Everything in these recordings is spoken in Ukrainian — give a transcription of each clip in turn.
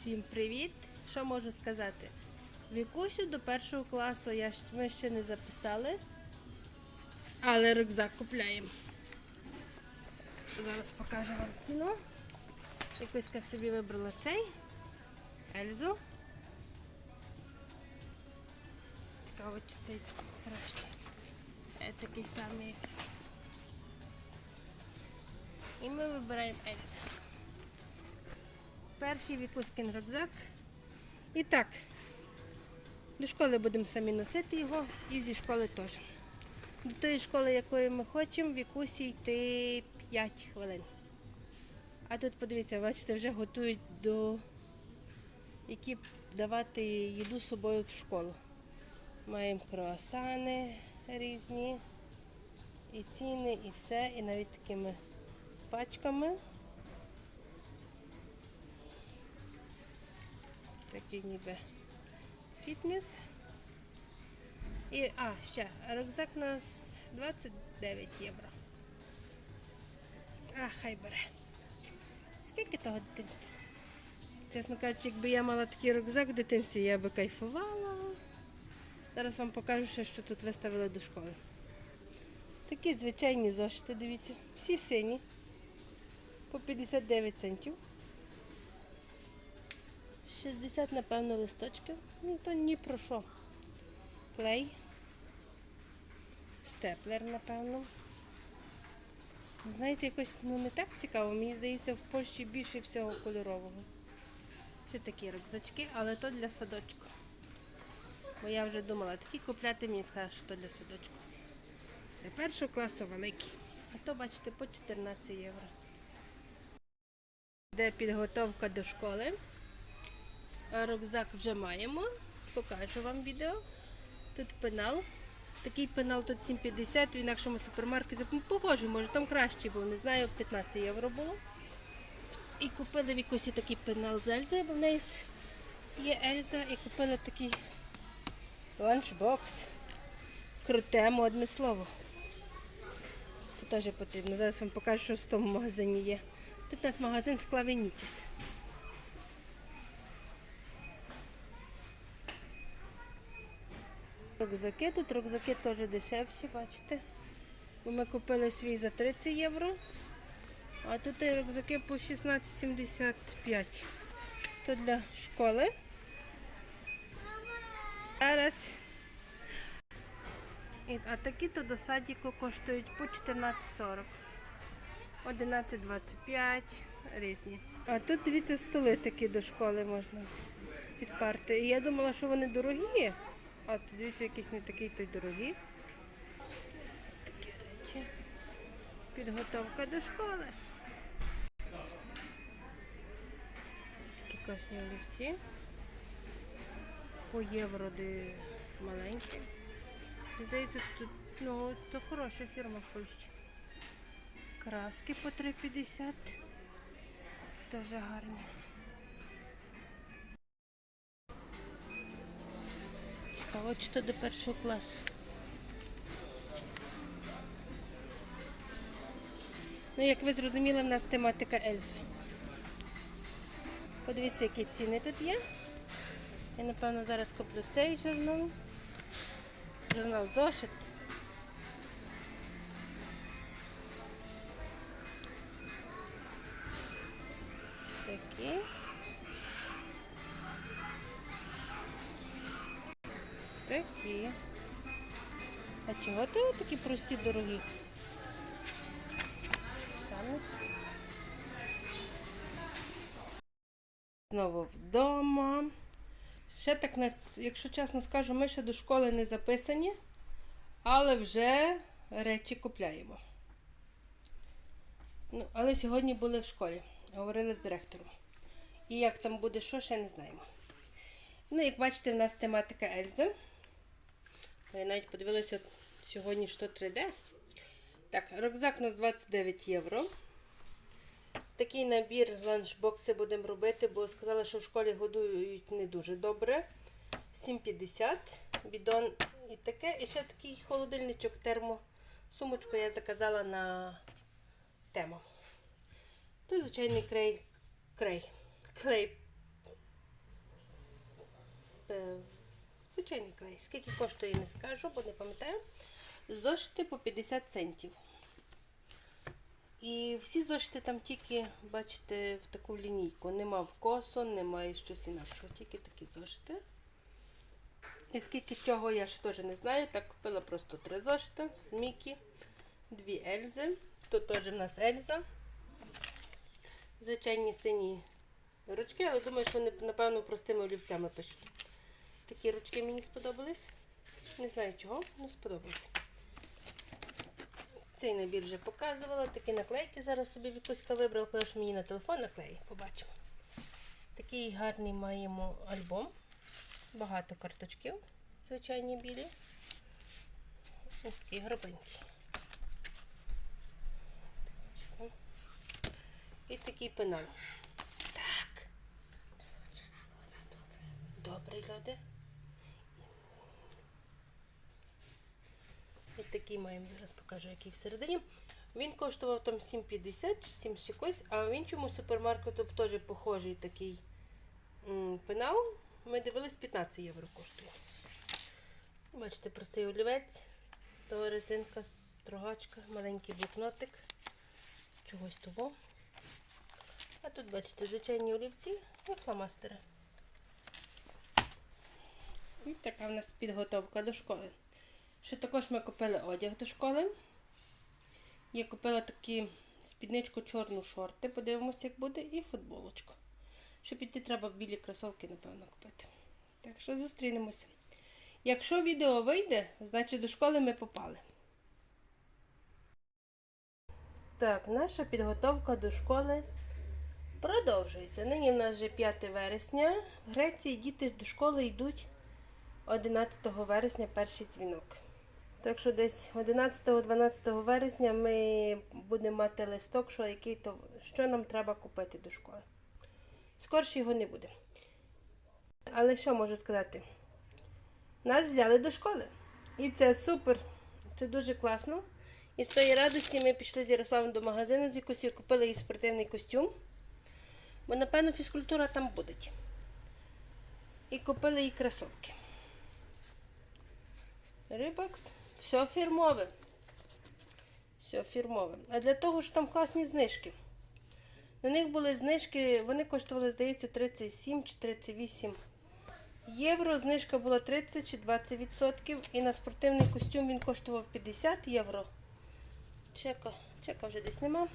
Всім привіт! Що можу сказати? Вікусю до першого класу я, ми ще не записали, але рюкзак купляємо. Зараз покажу вам ціну. Якуська собі вибрала цей Ельзу. Цікаво, чи цей краще. Е, Такий самий якийсь. І ми вибираємо Ельзу. Перший вікуськин рюкзак. І так, до школи будемо самі носити його і зі школи теж. До тої школи, якої ми хочемо, вікусі йти 5 хвилин. А тут подивіться, бачите, вже готують до які давати їду з собою в школу. Маємо круасани різні, і ціни, і все, і навіть такими пачками. Такий ніби фітнес. І, а, ще, рюкзак у нас 29 євро. А, хай бере. Скільки того дитинства? Чесно кажучи, якби я мала такий рюкзак в дитинстві, я би кайфувала. Зараз вам покажу, що тут виставили до школи. Такі звичайні зошити, дивіться, всі сині. По 59 центів. 60, напевно, листочків. Ну, то ні про що. Клей. Степлер, напевно. Знаєте, якось ну, не так цікаво. Мені здається, в Польщі більше всього кольорового. Ще такі рюкзачки, але то для садочку. Бо я вже думала, такі купляти мені сказали, що для садочку. Для першого класу великі. А то, бачите, по 14 євро. Де підготовка до школи. Рюкзак вже маємо. Покажу вам відео. Тут пенал. Такий пенал тут 7,50 в інакшому супермаркеті. Ну, Похожий, може, там кращий був, не знаю, 15 євро було. І купили в якосі такий пенал з Ельзою, бо в неї є Ельза, і купили такий ланчбокс. Круте, модне слово. Це теж потрібно. Зараз вам покажу, що в тому магазині є. Тут у нас магазин з Рюкзаки, тут рюкзаки теж дешевші, бачите. Бо ми купили свій за 30 євро, а тут рюкзаки по 16,75. То для школи. Зараз. А такі то до садіку коштують по 14,40. 11,25 різні. А тут дивіться столи такі до школи можна підпарти. І я думала, що вони дорогі. А тут дивіться, якісь не такі то й дорогі. Такі речі. Підготовка до школи. Це такі класні олівці. По євро де маленькі. Здається, тут ну, то хороша фірма в Польщі. Краски по 3,50. Дуже гарні. Чи то до першого класу. Ну, як ви зрозуміли, в нас тематика Ельзи. Подивіться, які ціни тут є. Я, напевно, зараз куплю цей журнал. Журнал зошит. А чого то такі прості дорогі? Знову вдома. Ще так, якщо чесно скажу, ми ще до школи не записані, але вже речі купляємо. Ну, але сьогодні були в школі, говорили з директором. І як там буде, що, ще не знаємо. Ну, як бачите, в нас тематика Ельзи. Я навіть подивилася сьогодні, що 3D. Так, рюкзак у нас 29 євро. Такий набір ланчбокси будемо робити, бо сказали, що в школі годують не дуже добре. 7,50, бідон і таке. І ще такий холодильничок термо. Сумочку я заказала на тему. Тут звичайний крей. крей. Клей е, звичайний клей. Скільки коштує, не скажу, бо не пам'ятаю. Зошити по 50 центів. І всі зошити там тільки, бачите, в таку лінійку. Нема вкосу, немає щось інакшого, тільки такі зошити. І скільки чого я ще теж не знаю. Так купила просто три зошита з Мікі, дві Ельзи. Тут теж в нас Ельза. Звичайні сині ручки, але думаю, що вони, напевно, простими олівцями пишуть. Такі ручки мені сподобались. Не знаю чого, але сподобались. Цей набір вже показувала. Такі наклейки зараз собі Вікуська вибрала, коли ж мені на телефон наклеї, побачимо. Такий гарний маємо альбом. Багато карточків, звичайні білі. Ось такі гробинки. І такий пенал. Так. Добрий люди. І такий маємо, зараз покажу, який всередині. Він коштував там 7,50 чи 7 з чогось, а в іншому супермаркету теж похожий такий пенал. Ми дивились 15 євро коштує. Бачите, простий олівець, то резинка, строгачка, маленький блокнотик, чогось того. А тут, бачите, звичайні олівці і фломастери. І така в нас підготовка до школи. Ще також ми купили одяг до школи. Я купила такі спідничку чорну шорти, подивимося, як буде, і футболочку. Щоб піти, треба білі кросовки, напевно, купити. Так що зустрінемося. Якщо відео вийде, значить до школи ми попали. Так, наша підготовка до школи продовжується. Нині в нас вже 5 вересня. В Греції діти до школи йдуть 11 вересня перший дзвінок. Так що десь 11-12 вересня ми будемо мати листок, що, який то, що нам треба купити до школи. Скорше його не буде. Але що можу сказати? Нас взяли до школи. І це супер. Це дуже класно. І з тої радості ми пішли з Ярославом до магазину з якось і купили їй спортивний костюм. Бо, напевно, фізкультура там буде. І купили їй кросовки. Рибакс. Все фірмове. Все фірмове. А для того, що там класні знижки. На них були знижки, вони коштували, здається, 37 чи 38 євро. Знижка була 30 чи 20 відсотків. І на спортивний костюм він коштував 50 євро. Чека, чека вже десь нема.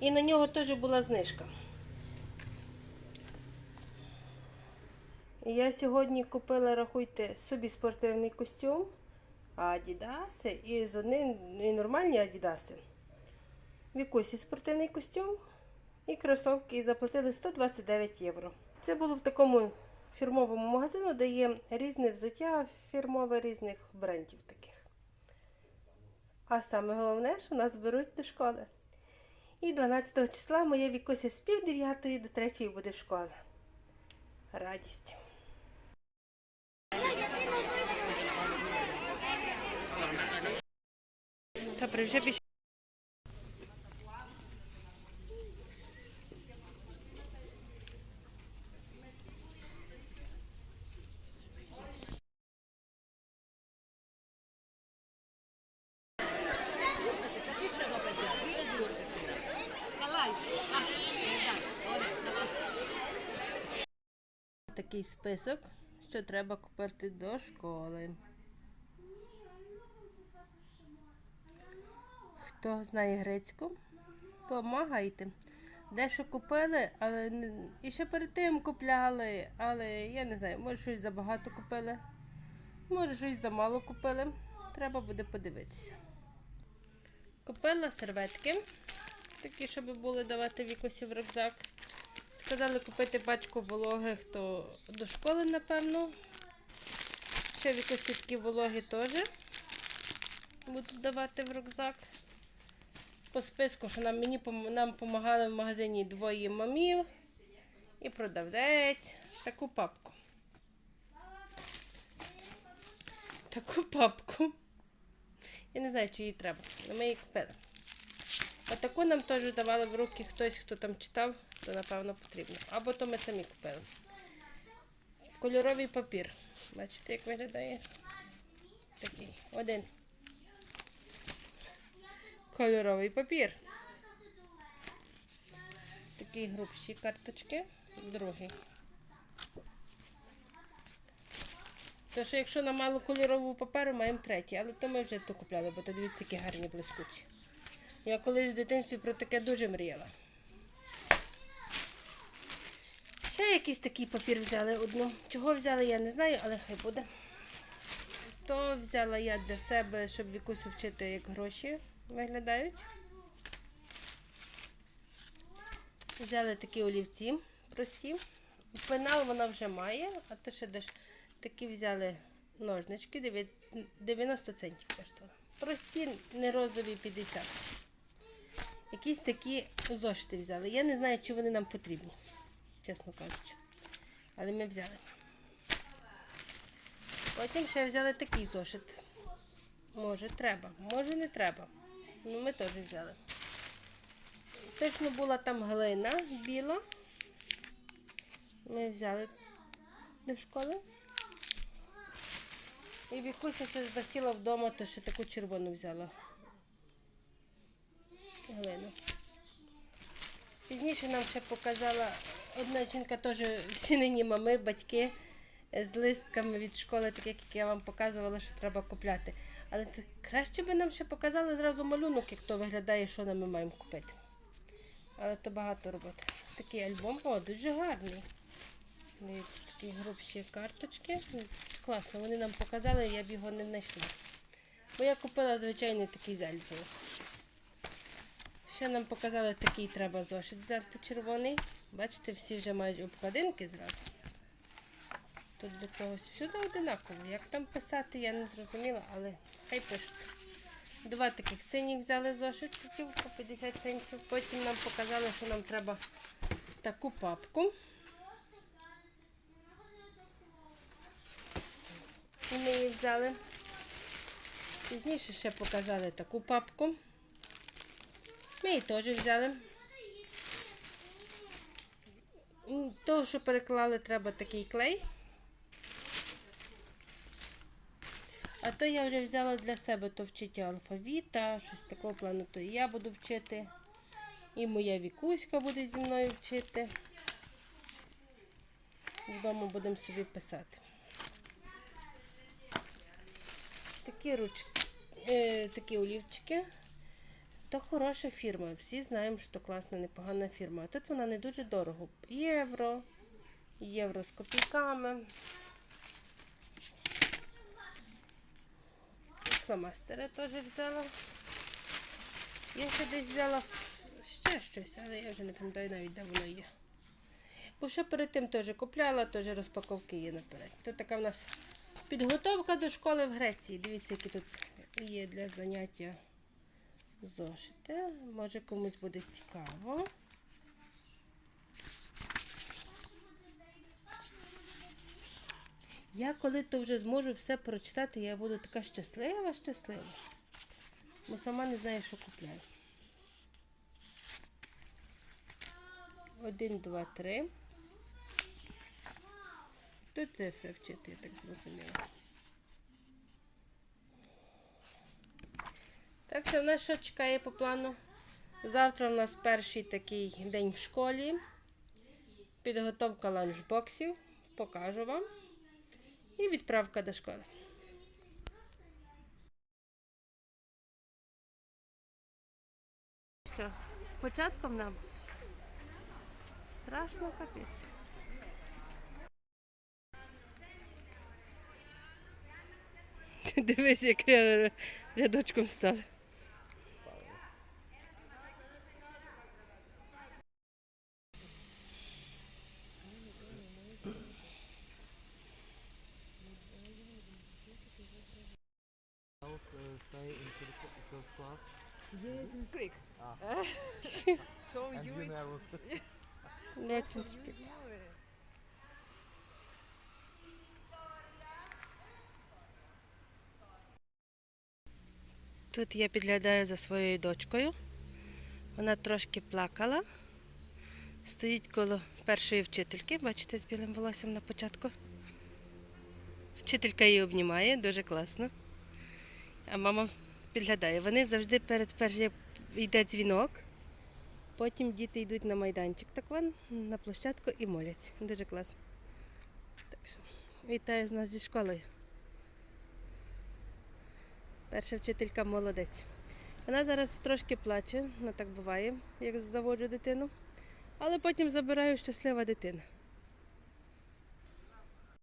І на нього теж була знижка. І Я сьогодні купила, рахуйте, собі спортивний костюм, адідаси і з одним і нормальні адідаси. Вікусі спортивний костюм і кросовки і заплатили 129 євро. Це було в такому фірмовому магазину, де є різне взуття фірмове різних брендів таких. А саме головне, що нас беруть до школи. І 12 числа моя Вікуся з пів дев'ятої до третьої буде школа. Радість. Добре, вже більше. Такий список, що треба купити до школи. Хто знає грецьку, помагайте. Дещо купили, але і ще перед тим купляли, але я не знаю, може щось забагато купили, може щось замало купили. Треба буде подивитися. Купила серветки, такі, щоб були давати вікусі в рюкзак. Сказали купити пачку вологих, то до школи, напевно. Ще вікусі такі вологі теж будуть давати в рюкзак по списку, що нам мені нам допомагали в магазині двоє мамів і продавець. Таку папку. Таку папку. Я не знаю, чи її треба, але ми її купили. А таку нам теж давали в руки хтось, хто там читав, то напевно потрібно. Або то ми самі купили. кольоровий папір. Бачите, як виглядає? Такий. Один. Кольоровий папір. Такі грубші карточки. Другий. То що якщо на мало кольорового паперу, маємо третій, але то ми вже то купляли, бо то дивіться, які гарні блискучі. Я колись в дитинстві про таке дуже мріяла. Ще якийсь такий папір взяли одну. Чого взяли, я не знаю, але хай буде. То взяла я для себе, щоб Вікусю вчити, як гроші виглядають. Взяли такі олівці прості. Пенал вона вже має, а то ще деш... такі взяли ножнички, 90 центів коштували. Прості, не розові 50. Якісь такі зошити взяли. Я не знаю, чи вони нам потрібні, чесно кажучи. Але ми взяли. Потім ще взяли такий зошит. Може, треба, може не треба. Ну, ми теж взяли. Точно була там глина біла. Ми взяли до школи. І Вікуся ще захотіла вдома, то ще таку червону взяла. Глину. Пізніше нам ще показала одна жінка, теж всі нині мами, батьки з листками від школи, так як я вам показувала, що треба купляти. Але це краще би нам ще показали зразу малюнок, як то виглядає, що нам ми маємо купити. Але то багато роботи. Такий альбом, о, дуже гарний. Дивіться, такі грубші карточки. Класно, вони нам показали, я б його не знайшла. Бо я купила звичайний такий з Ще нам показали такий треба зошит взяти червоний. Бачите, всі вже мають обкладинки зразу. Тут до чогось всюди одинаково. Як там писати, я не зрозуміла, але хай пишуть. Два таких синіх взяли зошитиків по 50 центів. Потім нам показали, що нам треба таку папку. І ми її взяли. Пізніше ще показали таку папку. Ми її теж взяли. Того, що переклали, треба такий клей. А то я вже взяла для себе то вчити алфавіта, щось такого плану, то і я буду вчити. І моя вікуська буде зі мною вчити. Вдома будемо собі писати. Такі ручки, е, такі олівчики. То хороша фірма. Всі знаємо, що то класна, непогана фірма. А тут вона не дуже дорого. Євро, євро з копійками. Фломастери теж взяла. Я ще десь взяла ще щось, але я вже не пам'ятаю навіть, де воно є. Бо що перед тим теж купляла, теж розпаковки є наперед. Тут така в нас підготовка до школи в Греції. Дивіться, які тут є для заняття зошити. Може комусь буде цікаво. Я коли то вже зможу все прочитати, я буду така щаслива, щаслива. Бо сама не знаю, що купляю. Один, два, три. Тут цифри вчити, я так зрозуміла. Так що в нас що чекає по плану? Завтра в нас перший такий день в школі. Підготовка ланчбоксів. Покажу вам. І відправка до школи. Що, з початком нам страшно капець. Дивись, як рядочком стали. First class. Yes, in Greek. Ah. so And you you it's you know it. Тут я підглядаю за своєю дочкою. Вона трошки плакала. Стоїть коло першої вчительки, бачите, з білим волоссям на початку. Вчителька її обнімає, дуже класно. А мама підглядає. Вони завжди перед першим йде дзвінок, потім діти йдуть на майданчик. Так вон на площадку і моляться. Дуже класно. Так що вітаю з нас зі школою. Перша вчителька молодець. Вона зараз трошки плаче, ну так буває, як заводжу дитину. Але потім забираю щаслива дитина.